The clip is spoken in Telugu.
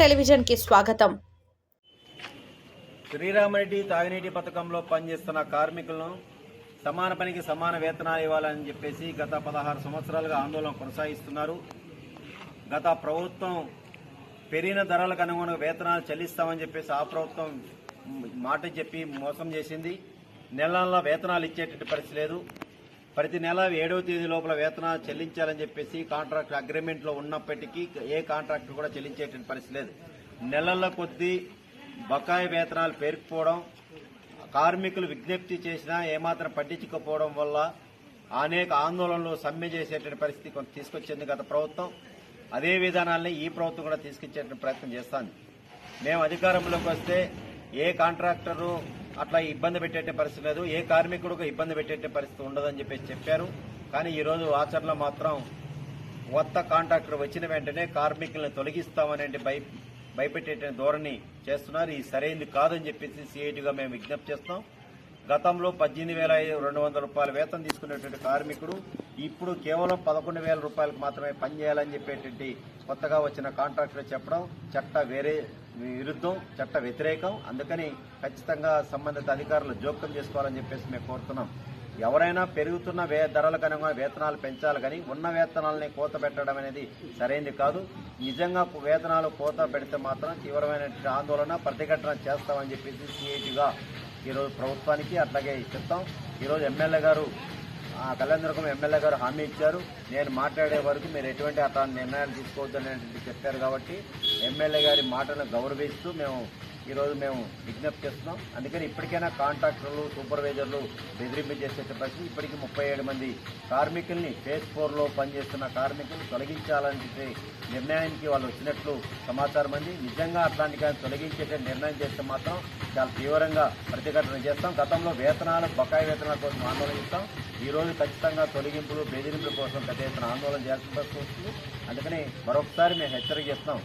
టెలివిజన్కి స్వాగతం. శ్రీరామరెడ్డి తాగునీటి పథకంలో పనిచేస్తున్న కార్మికులను సమాన పనికి సమాన వేతనాలు ఇవ్వాలని చెప్పేసి గత పదహారు సంవత్సరాలుగా ఆందోళన కొనసాగిస్తున్నారు. గత ప్రభుత్వం పెరిగిన ధరలకు అనుగుణంగా వేతనాలు చెల్లిస్తామని చెప్పేసి ఆ ప్రభుత్వం మాట చెప్పి మోసం చేసింది. నెల నెల వేతనాలు ఇచ్చేటట్టు పరిస్థితి లేదు. ప్రతి నెల ఏడవ తేదీ లోపల వేతన చెల్లించాలని చెప్పేసి కాంట్రాక్ట్ అగ్రిమెంట్లో ఉన్నప్పటికీ ఏ కాంట్రాక్ట్ కూడా చెల్లించేటువంటి పరిస్థితి లేదు. నెలల కొద్దీ బకాయి వేతనాలు పేరుకుపోవడం కార్మికులు విజ్ఞప్తి చేసినా ఏమాత్రం పట్టించుకోకపోవడం వల్ల అనేక ఆందోళనలు సమ్మె చేసేటువంటి పరిస్థితి కొంత తీసుకొచ్చింది గత ప్రభుత్వం. అదే విధానాన్ని ఈ ప్రభుత్వం కూడా తీసుకొచ్చేటువంటి ప్రయత్నం చేస్తాను మేము అధికారంలోకి వస్తే ఏ కాంట్రాక్టరు అట్లా ఇబ్బంది పెట్టే పరిస్థితి లేదు. ఏ కార్మికుడికి ఇబ్బంది పెట్టే పరిస్థితి ఉండదని చెప్పేసి చెప్పారు. కానీ ఈరోజు ఆచరణ మాత్రం కొత్త కాంట్రాక్టర్ వచ్చిన వెంటనే కార్మికులను తొలగిస్తామనే భయ భయపెట్టే ధోరణి చేస్తున్నారు. ఇది సరైనది కాదని చెప్పేసి సిఐటిగా మేము విజ్ఞప్తి చేస్తున్నాం. గతంలో పద్దెనిమిది వేల రెండు వందల రూపాయల వేతనం తీసుకునేటువంటి కార్మికుడు ఇప్పుడు కేవలం పదకొండు వేల రూపాయలకు మాత్రమే పనిచేయాలని చెప్పేటువంటి కొత్తగా వచ్చిన కాంట్రాక్టర్ చెప్పడం చట్ట వేరే విరుద్ధం చట్ట వ్యతిరేకం. అందుకని ఖచ్చితంగా సంబంధిత అధికారులు జోక్యం చేసుకోవాలని చెప్పేసి మేము కోరుతున్నాం. ఎవరైనా పెరుగుతున్న వే ధరలకు అనుగుణ వేతనాలు పెంచాలి కానీ ఉన్న వేతనాలని కోత పెట్టడం అనేది సరైనది కాదు. నిజంగా వేతనాలు కోత పెడితే మాత్రం తీవ్రమైన ఆందోళన ప్రతిఘటన చేస్తామని చెప్పేసి సిఐటిగా ఈరోజు ప్రభుత్వానికి అట్లాగే చెప్తాం. ఈరోజు ఎమ్మెల్యే గారు ఆ కళ్యాణదుర్గం ఎమ్మెల్యే గారు హామీ ఇచ్చారు. నేను మాట్లాడే వరకు మీరు ఎటువంటి అట్లా నిర్ణయాలు తీసుకోవద్దనేది చెప్పారు కాబట్టి ఎమ్మెల్యే గారి మాటను గౌరవిస్తూ మేము ఈరోజు మేము విజ్ఞప్తి చేస్తున్నాం. అందుకని ఇప్పటికైనా కాంట్రాక్టర్లు సూపర్వైజర్లు బెదిరింపు చేసే పరిస్థితి. ఇప్పటికీ ముప్పై ఏడు మంది కార్మికుల్ని ఫేజ్ ఫోర్లో పనిచేస్తున్న కార్మికులు తొలగించాలని నిర్ణయానికి వాళ్ళు వచ్చినట్లు సమాచారం అంది. నిజంగా అట్లాంటి కానీ తొలగించే నిర్ణయం చేస్తే మాత్రం చాలా తీవ్రంగా ప్రతిఘటన చేస్తాం. గతంలో వేతనాలు బకాయి వేతనాల కోసం ఆందోళన చేస్తాం ఈరోజు ఖచ్చితంగా తొలగింపులు బెదిరింపుల కోసం పెద్ద ఎత్తున ఆందోళన చేయాల్సి వస్తుంది. అందుకని మరొకసారి మేము హెచ్చరిక చేస్తున్నాం.